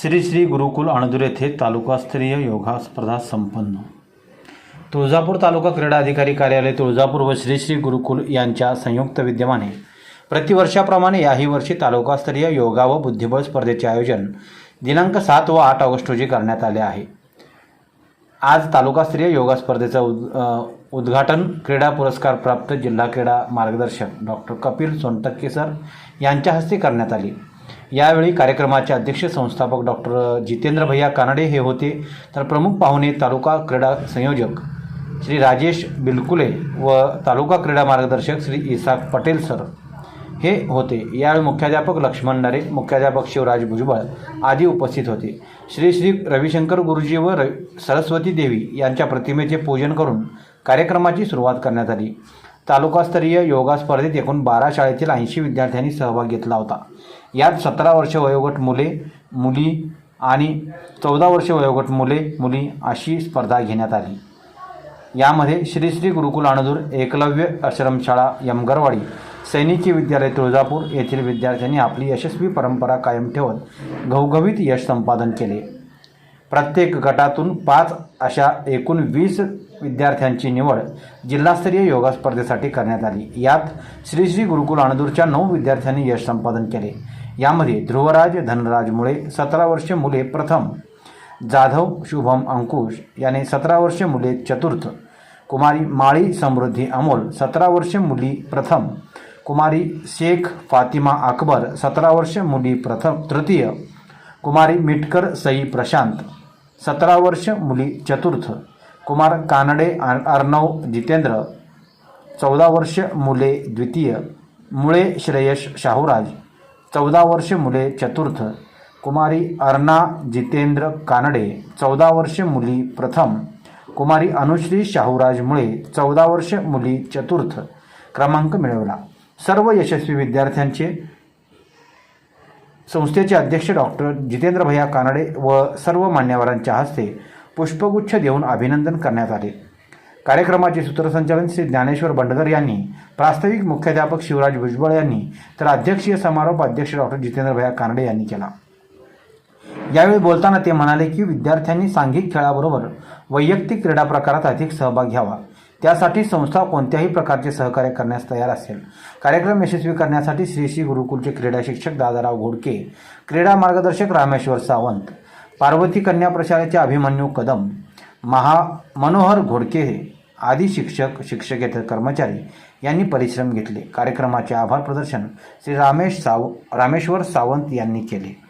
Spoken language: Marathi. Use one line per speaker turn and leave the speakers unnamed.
श्री श्री गुरुकुल अणदूर येथे तालुकास्तरीय योगा स्पर्धा संपन्न. तुळजापूर तालुका क्रीडा अधिकारी कार्यालय तुळजापूर व श्री श्री गुरुकुल यांच्या संयुक्त विद्यमाने प्रतिवर्षाप्रमाणे याही वर्षी तालुकास्तरीय योगा व बुद्धिबळ स्पर्धेचे आयोजन दिनांक सात व आठ ऑगस्ट रोजी करण्यात आले आहे. आज तालुकास्तरीय योगा स्पर्धेचं उद उद्घाटन क्रीडा पुरस्कार प्राप्त जिल्हा क्रीडा मार्गदर्शक डॉक्टर कपिल सोनटक्के सर यांच्या हस्ते करण्यात आली. यावेळी कार्यक्रमाचे अध्यक्ष संस्थापक डॉक्टर जितेंद्र भैया कानडे हे होते. तर प्रमुख पाहुणे तालुका क्रीडा संयोजक श्री राजेश बिलकुले व तालुका क्रीडा मार्गदर्शक श्री इसाक पटेल सर हे होते. यावेळी मुख्याध्यापक लक्ष्मण नरे मुख्याध्यापक शिवराज भुजबळ आदी उपस्थित होते. श्री श्री रविशंकर गुरुजी व रवि सरस्वती देवी यांच्या प्रतिमेचे पूजन करून कार्यक्रमाची सुरुवात करण्यात आली. तालुकास्तरीय योगा स्पर्धेत एकूण बारा शाळेतील ऐंशी विद्यार्थ्यांनी सहभाग घेतला होता. यात सतरा वर्ष वयोगट मुले मुली आणि चौदा वर्ष वयोगट मुले मुली अशी स्पर्धा घेण्यात आली. यामध्ये श्री श्री गुरुकुल अणदूर एकलव्य आश्रमशाळा यमगरवाडी सैनिकी विद्यालय तुळजापूर येथील विद्यार्थ्यांनी आपली यशस्वी परंपरा कायम ठेवत घवघवीत यश संपादन केले. प्रत्येक गटातून पाच अशा एकूण वीस विद्यार्थ्यांची निवड जिल्हास्तरीय योगा स्पर्धेसाठी करण्यात आली. यात श्री श्री गुरुकुल अणदूरच्या नऊ विद्यार्थ्यांनी यश संपादन केले. यामध्ये ध्रुवराज धनराज मुळे सतरा वर्षे मुले प्रथम जाधव शुभम अंकुश याने सतरा वर्षे मुले चतुर्थ कुमारी माळी समृद्धी अमोल सतरा वर्षे मुली प्रथम कुमारी शेख फातिमा अकबर सतरा वर्षे मुली प्रथम तृतीय कुमारी मिटकर सई प्रशांत सतरा वर्ष मुली चतुर्थ. कुमार कानडे अर्णव जितेंद्र. चौदा वर्ष मुले द्वितीय. मुळे श्रेयश शाहूराज. चौदा वर्ष मुले चतुर्थ. कुमारी अर्णा जितेंद्र कानडे. चौदा वर्ष मुली प्रथम. कुमारी अनुश्री शाहूराज मुळे चौदा वर्ष मुली चतुर्थ. क्रमांक मिळवला. सर्व यशस्वी विद्यार्थ्यांचे संस्थेचे अध्यक्ष डॉक्टर जितेंद्र भैया कानडे व सर्व मान्यवरांच्या हस्ते पुष्पगुच्छ देऊन अभिनंदन करण्यात आले. कार्यक्रमाचे सूत्रसंचालन श्री ज्ञानेश्वर बंडगर यांनी प्रास्ताविक मुख्याध्यापक शिवराज भुजबळ यांनी तर अध्यक्षीय समारोप अध्यक्ष डॉक्टर जितेंद्र भैया कानडे यांनी केला. यावेळी बोलताना ते म्हणाले की विद्यार्थ्यांनी सांघिक खेळाबरोबर वैयक्तिक क्रीडा प्रकारात अधिक सहभाग घ्यावा. त्यासाठी संस्था कोणत्याही प्रकारचे सहकार्य करण्यास तयार असेल. कार्यक्रम यशस्वी करण्यासाठी श्री श्री गुरुकुलचे क्रीडा शिक्षक दादाराव घोडके क्रीडा मार्गदर्शक रामेश्वर सावंत पार्वती कन्या प्रशालेचे अभिमन्यू कदम महा मनोहर घोडके आदी शिक्षक शिक्षकेतर कर्मचारी यांनी परिश्रम घेतले. कार्यक्रमाचे आभार प्रदर्शन श्री रामेश साव रामेश्वर सावंत यांनी केले.